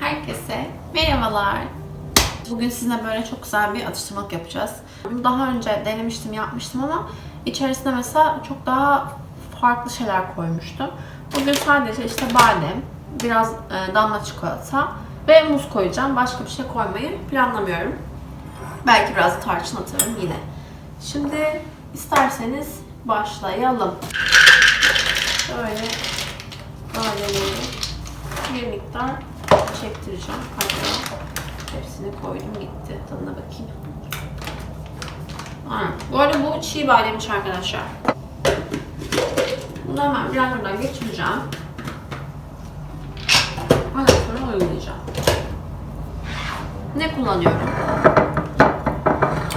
Herkese merhabalar. Bugün sizinle böyle çok güzel bir atıştırmalık yapacağız. Bunu daha önce denemiştim, yapmıştım ama içerisine mesela çok daha farklı şeyler koymuştum. Bugün sadece işte badem, biraz e, damla çikolata ve muz koyacağım. Başka bir şey koymayı planlamıyorum. Belki biraz tarçın atarım yine. Şimdi isterseniz başlayalım. Şöyle badeleri bir miktar çektireceğim. Hatta hepsini koydum gitti. Tadına bakayım. Aynen. Bu arada bu çiğ bademmiş arkadaşlar. Bunu hemen blenderdan geçireceğim. Ondan sonra uygulayacağım. Ne kullanıyorum?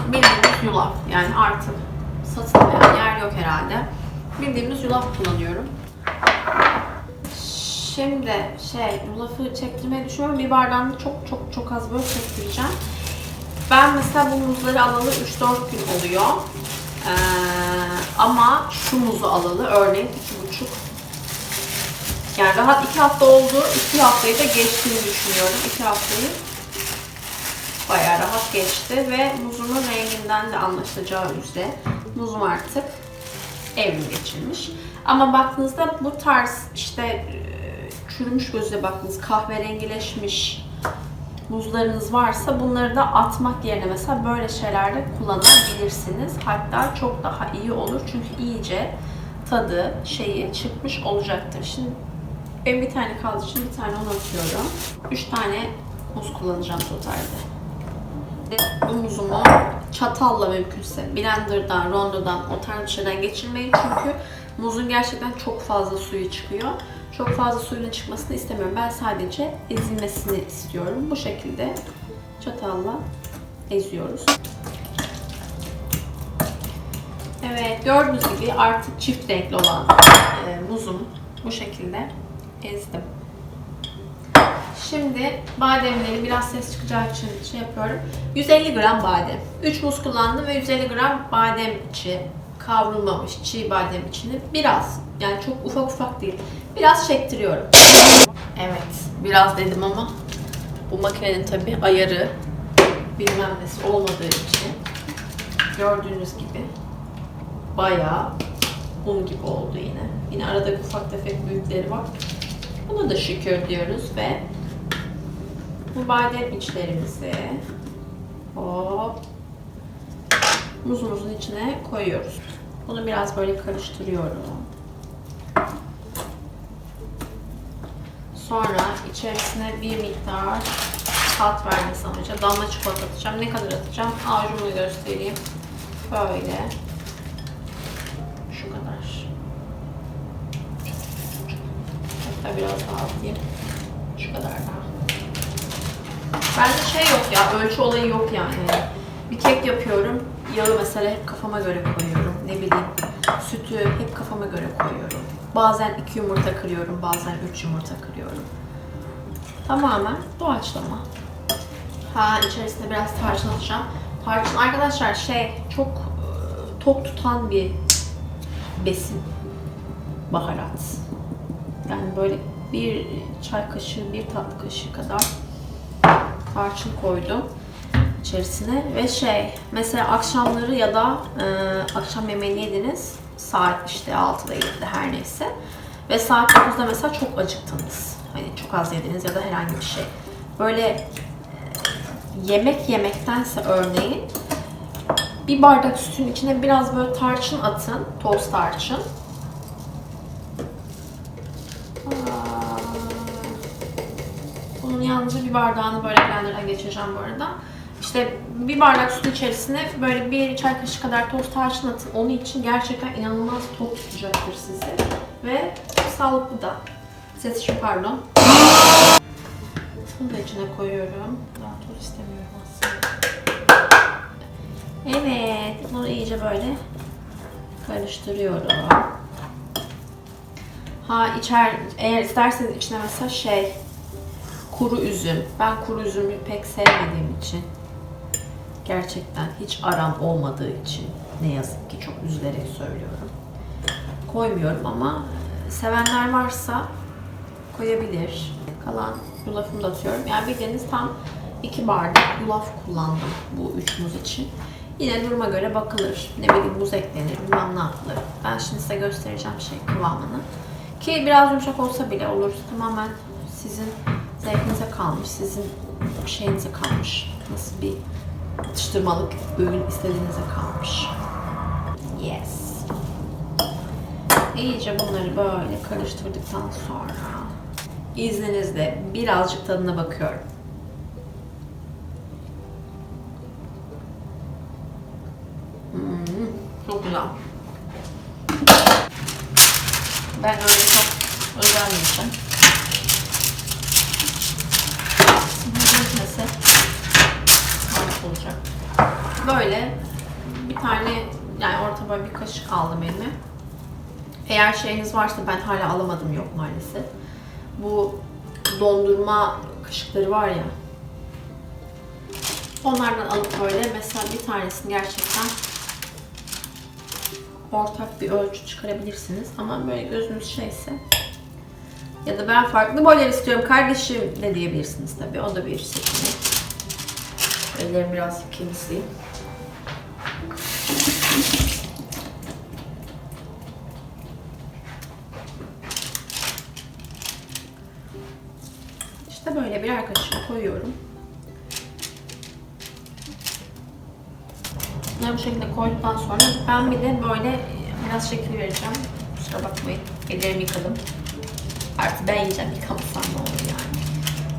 Bildiğimiz yulaf. Yani artık satılmayan yer yok herhalde. Bildiğimiz yulaf kullanıyorum. Şimdi şey yulafı çektirmeyi düşünüyorum. Bir bardağını çok çok çok az böyle çektireceğim. Ben mesela bu muzları alalı 3-4 gün oluyor. Ee, ama şu muzu alalı örneğin 2,5 yani rahat 2 hafta oldu. 2 haftayı da geçtiğini düşünüyorum. 2 haftayı bayağı rahat geçti ve muzumun renginden de anlaşılacağı üzere muzum artık evrim geçirmiş. Ama baktığınızda bu tarz işte çürümüş gözle baktığınız kahverengileşmiş muzlarınız varsa bunları da atmak yerine mesela böyle şeylerde kullanabilirsiniz. Hatta çok daha iyi olur çünkü iyice tadı şeyi çıkmış olacaktır. Şimdi benim bir tane kaldığı için bir tane onu atıyorum. Üç tane muz kullanacağım totalde. Bu muzumu çatalla mümkünse blenderdan, rondodan o tarz şeyden geçirmeyin çünkü muzun gerçekten çok fazla suyu çıkıyor. Çok fazla suyunun çıkmasını istemiyorum. Ben sadece ezilmesini istiyorum. Bu şekilde çatalla eziyoruz. Evet gördüğünüz gibi artık çift renkli olan e, muzumu bu şekilde ezdim. Şimdi bademleri biraz ses çıkacağı için şey yapıyorum. 150 gram badem. 3 muz kullandım ve 150 gram badem içi kavrulmamış çiğ badem içini biraz yani çok ufak ufak değil. Biraz çektiriyorum. Evet biraz dedim ama bu makinenin tabi ayarı bilmem nesi olmadığı için gördüğünüz gibi bayağı un gibi oldu yine. Yine arada ufak tefek büyükleri var. Buna da şükür diyoruz ve bu badem içlerimizi hop muzumuzun içine koyuyoruz. Bunu biraz böyle karıştırıyorum. Sonra içerisine bir miktar tat vermesi amacıyla damla çikolata atacağım. Ne kadar atacağım? Avucumu göstereyim. Böyle. Şu kadar. Hatta biraz daha atayım. Şu kadar daha. Bende şey yok ya, ölçü olayı yok yani. Bir kek yapıyorum, yağı mesela hep kafama göre koyuyorum. Ne bileyim, sütü hep kafama göre koyuyorum. Bazen iki yumurta kırıyorum, bazen üç yumurta kırıyorum. Tamamen doğaçlama. Ha içerisine biraz tarçın atacağım. Tarçın arkadaşlar şey çok e, tok tutan bir besin. Baharat. Yani böyle bir çay kaşığı, bir tatlı kaşığı kadar tarçın koydum içerisine ve şey mesela akşamları ya da e, akşam yemeğini yediniz saat işte 6'da 7'de her neyse ve saat 9'da mesela çok acıktınız. Hani çok az yediniz ya da herhangi bir şey. Böyle e, yemek yemektense örneğin bir bardak sütün içine biraz böyle tarçın atın, toz tarçın. Bunun yalnızca bir bardağını böyle blenderdan geçireceğim bu arada. İşte bir bardak sütün içerisine böyle bir çay kaşığı kadar toz tarçın atın. Onun için gerçekten inanılmaz tok tutacaktır sizi. Ve sağlıklı da. Ses için pardon. Bunu da içine koyuyorum. Daha toz istemiyorum aslında. Evet. Bunu iyice böyle karıştırıyorum. Ha içer, eğer isterseniz içine mesela şey kuru üzüm. Ben kuru üzümü pek sevmediğim için gerçekten hiç aram olmadığı için ne yazık ki çok üzülerek söylüyorum. Koymuyorum ama sevenler varsa koyabilir. Kalan yulafımı da atıyorum. Yani bildiğiniz tam iki bardak yulaf kullandım bu üç muz için. Yine duruma göre bakılır. Ne bileyim muz eklenir, bilmem ne yapılır. Ben şimdi size göstereceğim şey kıvamını. Ki biraz yumuşak olsa bile olur. Tamamen sizin zevkinize kalmış, sizin şeyinize kalmış. Nasıl bir atıştırmalık öğün istediğinize kalmış. Yes. İyice bunları böyle karıştırdıktan sonra izninizle birazcık tadına bakıyorum. Hmm, çok güzel. Ben öyle çok özenmeyeceğim. Böyle bir tane yani orta boy bir kaşık aldım elime. Eğer şeyiniz varsa ben hala alamadım yok maalesef. Bu dondurma kaşıkları var ya. Onlardan alıp böyle mesela bir tanesini gerçekten ortak bir ölçü çıkarabilirsiniz. Ama böyle gözünüz şeyse ya da ben farklı boylar istiyorum kardeşim de diyebilirsiniz tabii. O da bir seçenek. Ellerimi biraz temizleyeyim. İşte böyle birer kaşık koyuyorum. Ve bu şekilde koyduktan sonra ben bir de böyle biraz şekil vereceğim. Kusura bakmayın. Ellerimi yıkadım. Artık ben yiyeceğim yıkamasam ne olur yani.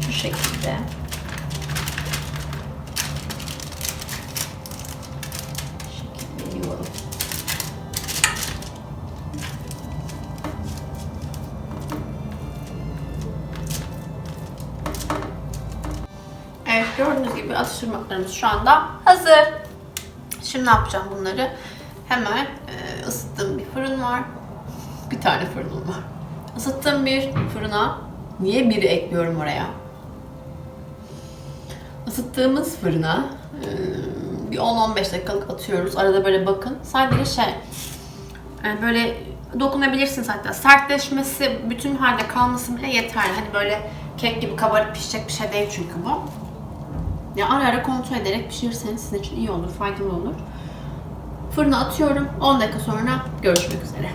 Bu şekilde. Atıştırmalarımız şu anda hazır. Şimdi ne yapacağım bunları? Hemen e, ısıttığım bir fırın var. Bir tane fırınım var. Isıttığım bir fırına niye biri ekliyorum oraya? Isıttığımız fırına e, bir 10-15 dakikalık atıyoruz. Arada böyle bakın. Sadece şey yani böyle dokunabilirsiniz hatta. Sertleşmesi, bütün halde kalması bile yeterli. Hani böyle kek gibi kabarıp pişecek bir şey değil çünkü bu. Ya ara ara kontrol ederek pişirirseniz sizin için iyi olur, faydalı olur. Fırına atıyorum. 10 dakika sonra görüşmek üzere.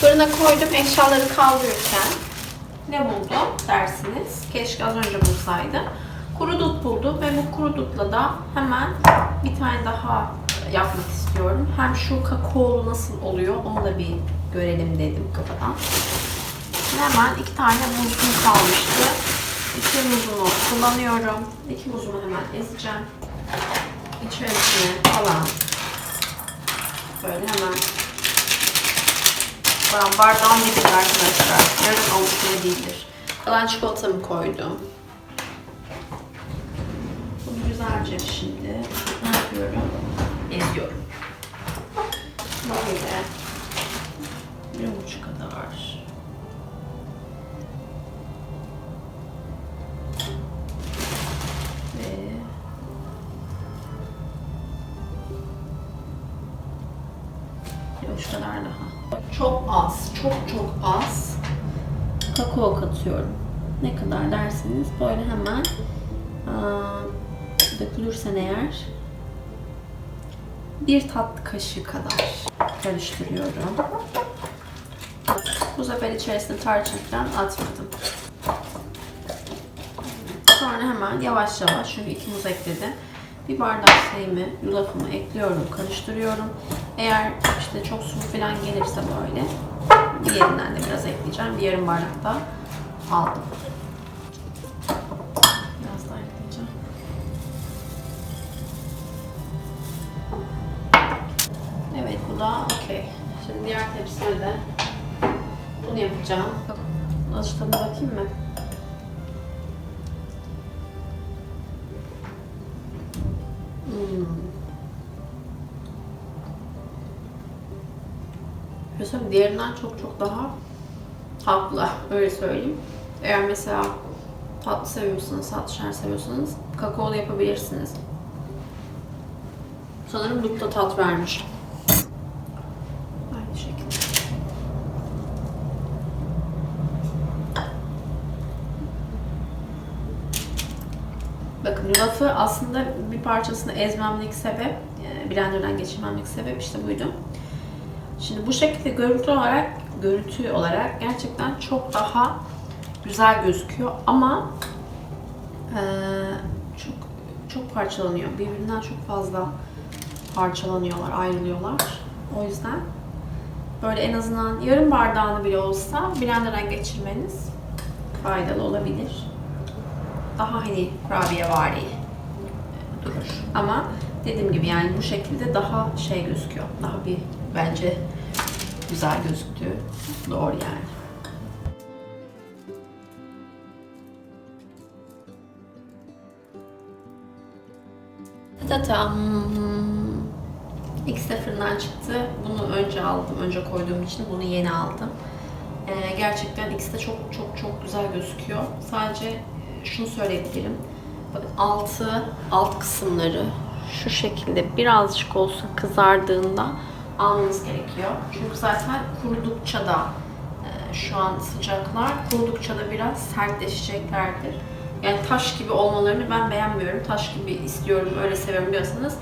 Fırına koydum eşyaları kaldırırken ne buldum dersiniz. Keşke az önce bulsaydım. Kuru dut buldum ve bu kuru dutla da hemen bir tane daha yapmak istiyorum. Hem şu kakaolu nasıl oluyor onu da bir görelim dedim kafadan. Hemen iki tane muzum kalmıştı. İki muzumu kullanıyorum. İki muzumu hemen ezeceğim. İçerisine falan böyle hemen ben bardağım gibidir arkadaşlar. Yarın avuçluya değildir. Kalan çikolatamı koydum. Bunu güzelce şimdi ne yapıyorum? Eziyorum. Böyle bir avuç kadar. Kadar daha. Çok az, çok çok az kakao katıyorum. Ne kadar derseniz böyle hemen aa, dökülürsen eğer bir tatlı kaşığı kadar karıştırıyorum. Bu sefer içerisine tarçın falan atmadım. Sonra hemen yavaş yavaş çünkü iki muz ekledim. Bir bardak şeyimi, yulafımı ekliyorum, karıştırıyorum. Eğer işte çok su falan gelirse böyle bir yerinden de biraz ekleyeceğim. Bir yarım bardak da aldım. Biraz daha ekleyeceğim. Evet bu da okey. Şimdi diğer tepsime de bunu yapacağım. Tadına bakayım mı? Hmm. Mesela diğerinden çok çok daha tatlı. Öyle söyleyeyim. Eğer mesela tatlı seviyorsanız, tatlı şeker seviyorsanız kakaolu yapabilirsiniz. Sanırım dut da tat vermiş. Aynı şekilde. Bakın yulafı aslında bir parçasını ezmemdeki sebep, e, blenderdan geçirmemdeki sebep işte buydu. Şimdi bu şekilde görüntü olarak, görüntü olarak gerçekten çok daha güzel gözüküyor ama e, çok çok parçalanıyor. Birbirinden çok fazla parçalanıyorlar, ayrılıyorlar. O yüzden böyle en azından yarım bardağını bile olsa blenderdan geçirmeniz faydalı olabilir. Daha hani kurabiye vari durur. Ama dediğim gibi yani bu şekilde daha şey gözüküyor. Daha bir bence güzel gözüktüğü doğru yani. Tatam. İkisi de fırından çıktı. Bunu önce aldım. Önce koyduğum için bunu yeni aldım. Ee, gerçekten ikisi de çok çok çok güzel gözüküyor. Sadece e, şunu söyleyebilirim. Altı, alt kısımları şu şekilde birazcık olsun kızardığında almanız gerekiyor. Çünkü zaten kurudukça da e, şu an sıcaklar kurudukça da biraz sertleşeceklerdir. Yani taş gibi olmalarını ben beğenmiyorum. Taş gibi istiyorum, öyle seviyorum diyorsanız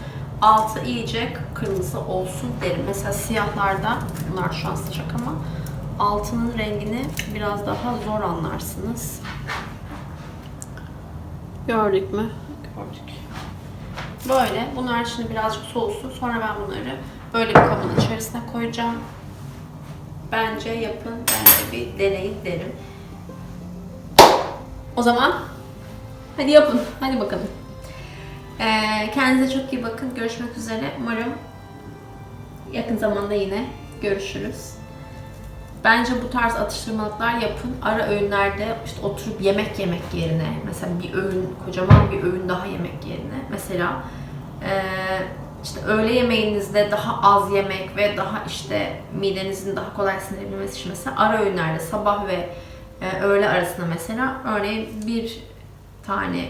altı iyice kırmızı olsun derim. Mesela siyahlarda, bunlar şu an sıcak ama altının rengini biraz daha zor anlarsınız. Gördük mü? Gördük. Böyle. Bunlar şimdi birazcık soğusun. Sonra ben bunları böyle bir kabın içerisine koyacağım. Bence yapın. Bence bir deneyin derim. O zaman hadi yapın. Hadi bakalım. Ee, kendinize çok iyi bakın. Görüşmek üzere. Umarım yakın zamanda yine görüşürüz. Bence bu tarz atıştırmalıklar yapın. Ara öğünlerde işte oturup yemek yemek yerine mesela bir öğün, kocaman bir öğün daha yemek yerine mesela eee, işte öğle yemeğinizde daha az yemek ve daha işte midenizin daha kolay sindirebilmesi için mesela ara öğünlerde sabah ve e, öğle arasında mesela örneğin bir tane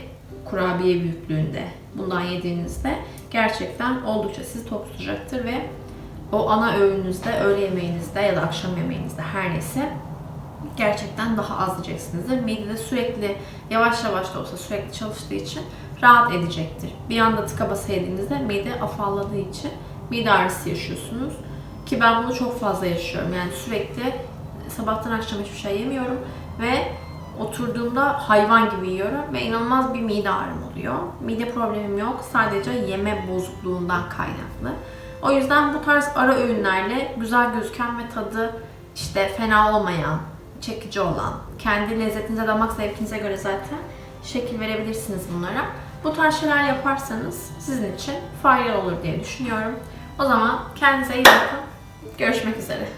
kurabiye büyüklüğünde bundan yediğinizde gerçekten oldukça sizi tok tutacaktır ve o ana öğününüzde, öğle yemeğinizde ya da akşam yemeğinizde her neyse gerçekten daha az yiyeceksinizdir. Midede sürekli yavaş yavaş da olsa sürekli çalıştığı için rahat edecektir. Bir anda tıka basa mide afalladığı için mide ağrısı yaşıyorsunuz. Ki ben bunu çok fazla yaşıyorum. Yani sürekli sabahtan akşam hiçbir şey yemiyorum ve oturduğumda hayvan gibi yiyorum ve inanılmaz bir mide ağrım oluyor. Mide problemim yok. Sadece yeme bozukluğundan kaynaklı. O yüzden bu tarz ara öğünlerle güzel gözüken ve tadı işte fena olmayan, çekici olan, kendi lezzetinize, damak zevkinize göre zaten şekil verebilirsiniz bunlara. Bu tarz şeyler yaparsanız sizin için faydalı olur diye düşünüyorum. O zaman kendinize iyi bakın. Görüşmek üzere.